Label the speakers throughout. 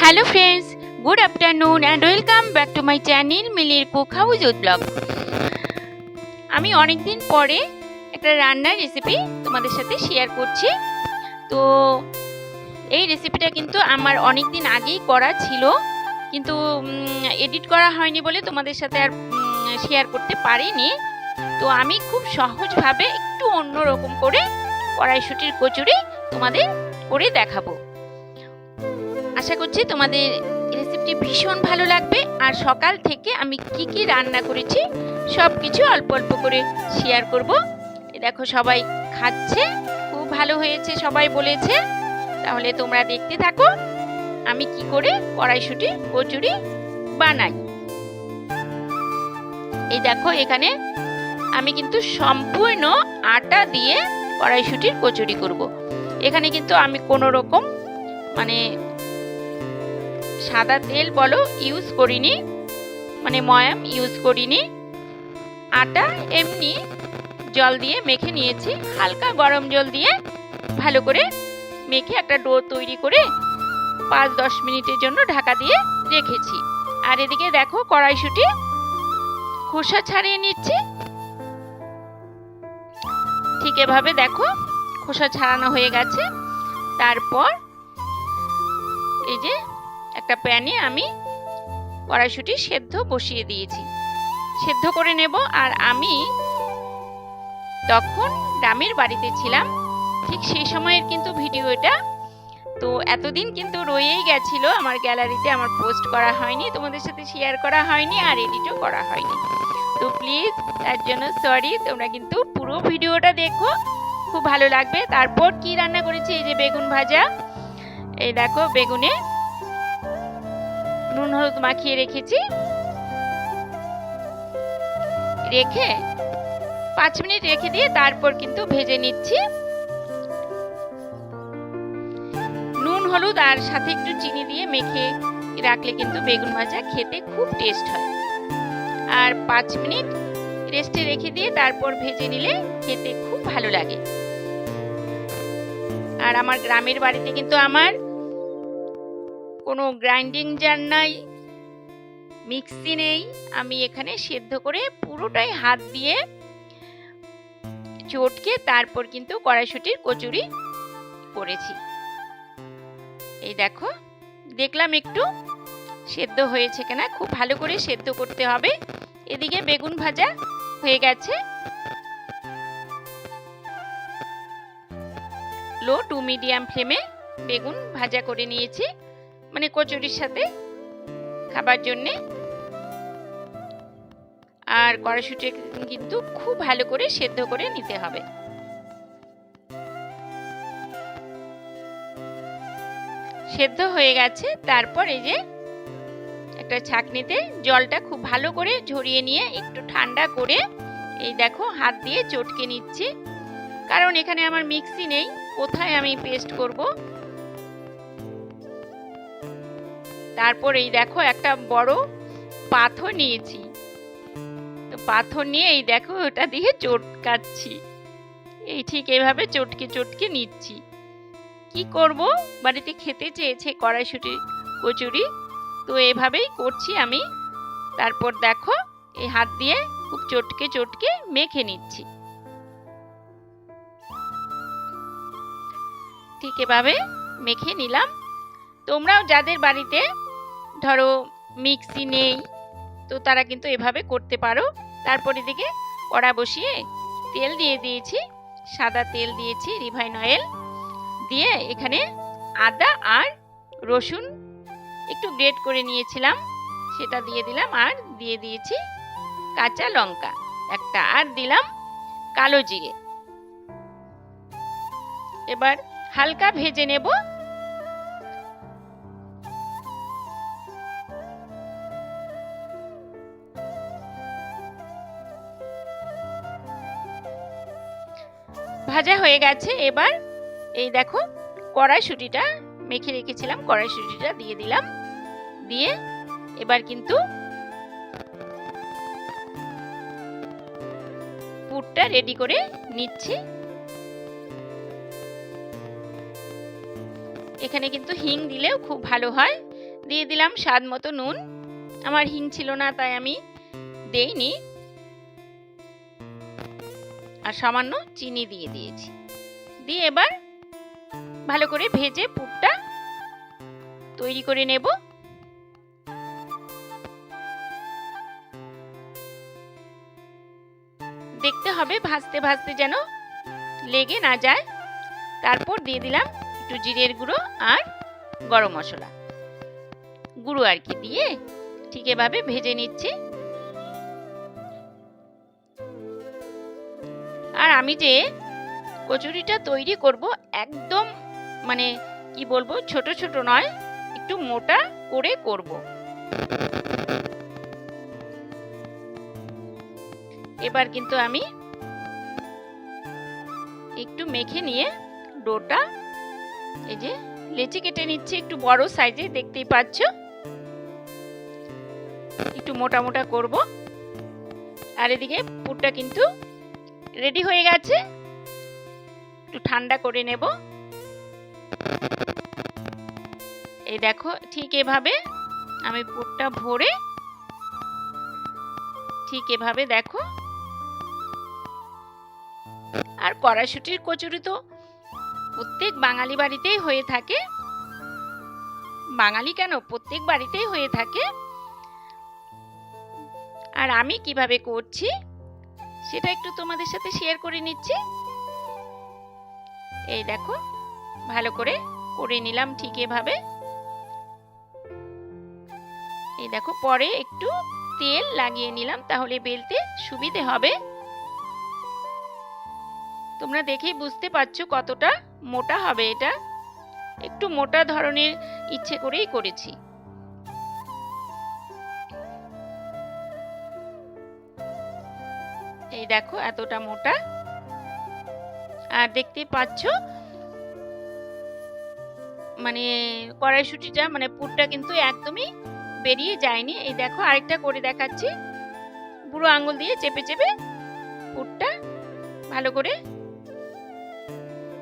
Speaker 1: Hello friends good afternoon and welcome back to my channel মিলির cook house blog আমি অনেক দিন পরে একটা রান্নার রেসিপি তোমাদের সাথে শেয়ার করছি। তো এই রেসিপিটা কিন্তু আমার অনেক দিন আগেই করা ছিল। কিন্তু এডিট করা হয়নি বলে তোমাদের সাথে আর শেয়ার করতে পারিনি। তো আমি খুব সহজভাবে একটু অন্যরকম করে কড়াইশুটির কচুরি তোমাদের করে দেখাবো। আশা করছি তোমাদের রেসিপিটি ভীষণ ভালো লাগবে। আর সকাল থেকে আমি কি কি রান্না করেছি সব কিছু অল্প অল্প করে শেয়ার করব। দেখো সবাই খাচ্ছে, খুব ভালো হয়েছে সবাই বলেছে। তাহলে তোমরা দেখতে থাকো, আমি কি করে কড়াইশুটি, কচুরি বানাই। এই দেখো এখানে আমি কিন্তু সম্পূর্ণ আটা দিয়ে কড়াইশুটির কচুরি করব। এখানে কিন্তু আমি কোনো রকম মানে সাদা তেল বলো ইউজ করিনি মানে ময়াম ইউজ করিনি। আটা এমনি জল দিয়ে মেখে নিয়েছি, হালকা গরম জল দিয়ে ভালো করে মেখে একটা ডো তৈরি করে পাঁচ দশ মিনিটের জন্য ঢাকা দিয়ে রেখেছি। আর এদিকে দেখো কড়াইশুটি, খোসা ছাড়িয়ে নিচ্ছি। ঠিক এভাবে দেখো খোসা ছাড়ানো হয়ে গেছে। তারপর এই যে একটা প্যানে আমি কড়াইশুটি সেদ্ধ বসিয়ে দিয়েছি। সেদ্ধ করে নেব আর আমি তখন গ্রামের বাড়িতে ছিলাম। ঠিক সেই সময়ের কিন্তু ভিডিও এটা। তো এতদিন কিন্তু রয়েই গেছিল, আমার গ্যালারিতে আমার পোস্ট করা হয়নি, তোমাদের সাথে শেয়ার করা হয়নি আর এডিটও করা হয়নি। তো প্লিজ, তার জন্য সরি, তোমরা কিন্তু পুরো ভিডিওটা দেখো, খুব ভালো লাগবে। তারপর কি রান্না করেছি? এই যে বেগুন ভাজা, এই দেখো বেগুনে নুন, হলুদ মাখিয়ে রেখেছি। রেখে পাঁচ মিনিট রেখে দিয়ে তারপর কিন্তু ভেজে নিচ্ছি। নুন, হলুদ আর সাথে একটু চিনি দিয়ে মেখে রাখলে কিন্তু বেগুন ভাজা খেতে খুব টেস্ট হয়। আর পাঁচ মিনিট রেস্টে রেখে দিয়ে তারপর ভেজে নিলে খেতে খুব ভালো লাগে। আর আমার গ্রামের বাড়িতে কিন্তু আমার কোনো গ্রাইন্ডিং জার নাই মিক্সি নেই। আমি এখানে সেদ্ধ করে পুরোটাই হাত দিয়ে চটকে তারপর কিন্তু কড়াইশুটির কচুরি করেছি। এই দেখো, দেখলাম একটু সেদ্ধ হয়েছে কিনা, খুব ভালো করে সেদ্ধ করতে হবে। এদিকে বেগুন ভাজা হয়ে গেছে। লো টু মিডিয়াম ফ্লেমে বেগুন ভাজা করে নিয়েছি। মানে কচুরির সাথে খাবার জন্যে। আর কড়াইশুটি কিন্তু খুব ভালো করে সেদ্ধ করে নিতে হবে। সেদ্ধ হয়ে গেছে, তারপর এই যে একটা ছাকনিতে জলটা খুব ভালো করে ঝরিয়ে নিয়ে একটু ঠান্ডা করে এই দেখো হাত দিয়ে চটকে নিচ্ছি। কারণ এখানে আমার মিক্সি নেই, কোথায় আমি পেস্ট করব? তারপর এই দেখো একটা বড় পাথর নিয়েছি। তো পাথর নিয়ে এই দেখো ওটা দিয়ে চটকাচ্ছি এই ঠিক এভাবে চটকে চটকে নিচ্ছি। কি করব? বাড়িতে খেতে চেয়েছে কড়াইশুটি, কচুরি। তো এভাবেই করছি আমি। তারপর দেখো এই হাত দিয়ে খুব চটকে চটকে মেখে নিচ্ছি। ঠিক এভাবে মেখে নিলাম। তোমরাও যাদের বাড়িতে ধরো মিক্সি নেই, তো তারা কিন্তু এভাবে করতে পারো। তারপর এদিকে কড়া বসিয়ে তেল দিয়ে দিয়েছি, সাদা তেল দিয়েছি রিফাইন অয়েল দিয়ে এখানে আদা আর রসুন একটু গ্রেট করে নিয়েছিলাম, সেটা দিয়ে দিলাম আর দিয়ে দিয়েছি কাঁচা লঙ্কা একটা, আর দিলাম কালো জিরে। এবার হালকা ভেজে নেব ভাজা হয়ে গেছে, এবার এই দেখো কড়াইশুটিটা মেখে রেখেছিলাম, কড়াইশুটিটা দিয়ে দিলাম। দিয়ে এবার কিন্তু পুরটা রেডি করে নিচ্ছি। এখানে কিন্তু হিং দিলেও খুব ভালো হয়। দিয়ে দিলাম স্বাদ মতো নুন। আমার হিং ছিল না, তাই আমি দেইনি। আর সামান্য চিনি দিয়ে দিয়েছি। দিয়ে এবার ভালো করে ভেজে পুরটা তৈরি করে নেব। দেখতে হবে ভাজতে ভাজতে যেন লেগে না যায়। তারপর দিয়ে দিলাম একটু জিরের গুঁড়ো আর গরম মশলা। গুঁড়ো আর কি দিয়ে ঠিক এভাবে ভেজে নিচ্ছি। আর আমি যে কচুরিটা তৈরি করব একদম মানে কি বলব, ছোট ছোট নয়, একটু মোটা করে করব। এবার কিন্তু আমি একটু মেখে নিয়ে ডোটা, এই যে লেচি কেটে নিচ্ছে একটু বড় সাইজে, দেখতেই পাচ্ছ? একটু মোটা মোটা করব। আর এদিকে পুরটা কিন্তু রেডি হয়ে গেছে? একটু ঠান্ডা করে নেব। এই দেখো, ঠিক এভাবে আমি পুরটা ভরে ঠিক এভাবে দেখো। আর কড়াইশুটির কচুরি তো প্রত্যেক বাঙালি বাড়িতেই হয়ে থাকে। বাঙালি কেন? প্রত্যেক বাড়িতেই হয়ে থাকে। আর আমি কীভাবে করছি? সেটা একটু তোমাদের সাথে শেয়ার করে নিচ্ছি। এই দেখো, ভালো করে করে নিলাম ঠিক এভাবে। এই দেখো, পরে একটু তেল লাগিয়ে নিলাম, তাহলে বেলতে সুবিধে হবে। তোমরা দেখেই বুঝতে পারছ কতটা মোটা হবে এটা। একটু মোটা ধরনের ইচ্ছে করেই করেছি। এই দেখো, এতটা মোটা। আর দেখতে পাচ্ছ মানে কড়াইশুটিটা মানে পুরটা কিন্তু একদমই বেরিয়ে যায়নি। এই দেখো, আরেকটা করে দেখাচ্ছি। বুড়ো আঙুল দিয়ে চেপে চেপে পুরটা ভালো করে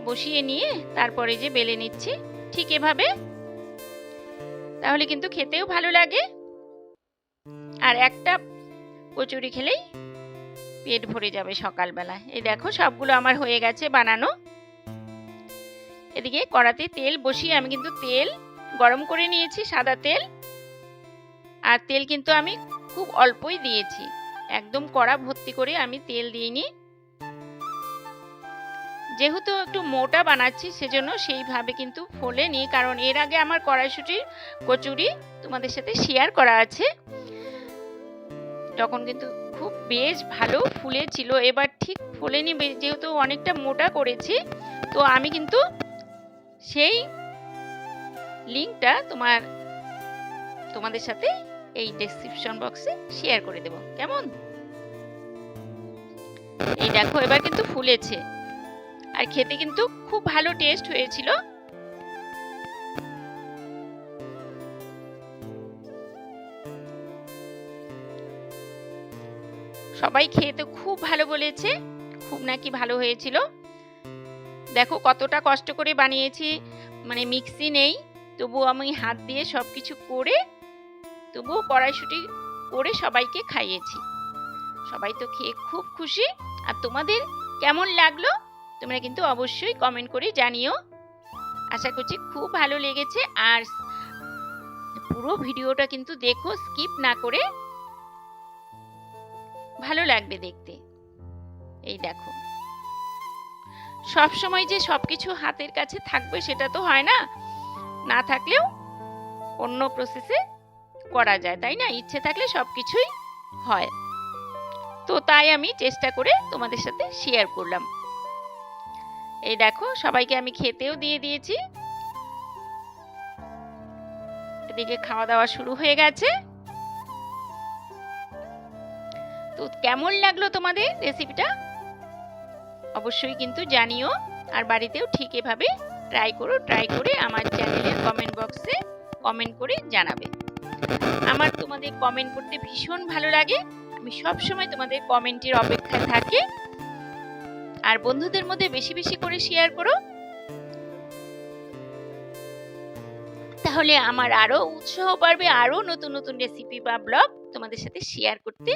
Speaker 1: বসিয়ে নিয়ে তারপরে যে বেলে নিচ্ছি, ঠিক এভাবে। তাহলে কিন্তু খেতেও ভালো লাগে। আর একটা কচুরি খেলেই পেট ভরে যাবে সকালবেলা। এই দেখো, সবগুলো আমার হয়ে গেছে বানানো। এদিকে কড়াতে তেল বসিয়ে আমি কিন্তু তেল গরম করে নিয়েছি, সাদা তেল। আর তেল কিন্তু আমি খুব অল্পই দিয়েছি। একদম কড়া ভর্তি করে আমি তেল দিইনি। যেহেতু একটু মোটা বানাচ্ছি, সেজন্য সেইভাবে কিন্তু ফোলে ফোলেনি। কারণ এর আগে আমার কড়াইশুটির কচুরি তোমাদের সাথে শেয়ার করা আছে। তখন কিন্তু খুব বেশ ভালো ফুলেছিল এবার ঠিক ফোলেনি যেহেতু অনেকটা মোটা করেছি, তো আমি কিন্তু সেই লিঙ্কটা তোমার, তোমাদের সাথে এই ডেসক্রিপশন বক্সে শেয়ার করে দেব। কেমন? এই দেখো, এবার কিন্তু ফুলেছে। আর খেতে কিন্তু খুব ভালো টেস্ট হয়েছিল। সবাই খেয়ে তো খুব ভালো বলেছে, খুব নাকি ভালো হয়েছিল। দেখো কতটা কষ্ট করে বানিয়েছি মানে মিক্সি নেই তবু আমি হাত দিয়ে সব কিছু করে, তবুও কড়াইশুটি করে সবাইকে খাইয়েছি। সবাই তো খেয়ে খুব খুশি। আর তোমাদের কেমন লাগল? তোমরা কিন্তু অবশ্যই কমেন্ট করে জানিও। আশা করছি খুব ভালো লেগেছে। আর পুরো ভিডিওটা কিন্তু দেখো স্কিপ না করে ভালো লাগবে দেখতে। এই দেখো। সব সময় যে সবকিছু হাতের কাছে থাকবে সেটা তো হয় না। না থাকলেও অন্য প্রসেসে করা যায়, তাই না? ইচ্ছে থাকলে সবকিছুই হয়। তো তাই আমি চেষ্টা করে তোমাদের সাথে শেয়ার করলাম। এই দেখো, সবাইকে আমি খেতেও দিয়ে দিয়েছি। এদিকে খাওয়া দাওয়া শুরু হয়ে গেছে। তো কেমন লাগল তোমাদের রেসিপিটা অবশ্যই কিন্তু জানিও, আর বাড়িতেও ঠিক এভাবে ট্রাই করো ট্রাই করে আমার চ্যানেলের কমেন্ট বক্সে কমেন্ট করে জানাবে। আমার তোমাদের কমেন্ট করতে ভীষণ ভালো লাগে। আমি সব সময় তোমাদের কমেন্টের অপেক্ষায় থাকি। আর বন্ধুদের মধ্যে বেশি বেশি করে শেয়ার করো। তাহলে আমার আরও উৎসাহ বাড়বে, আরও নতুন নতুন রেসিপি বা ব্লগ তোমাদের সাথে শেয়ার করতে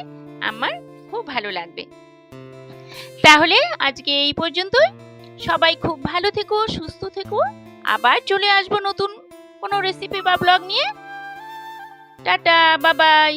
Speaker 1: আমার খুব ভালো লাগবে। তাহলে আজকে এই পর্যন্ত সবাই খুব ভালো থেকো, সুস্থ থেকো। আবার চলে আসব নতুন কোনো রেসিপি বা ব্লগ নিয়ে। টাটা বাবাই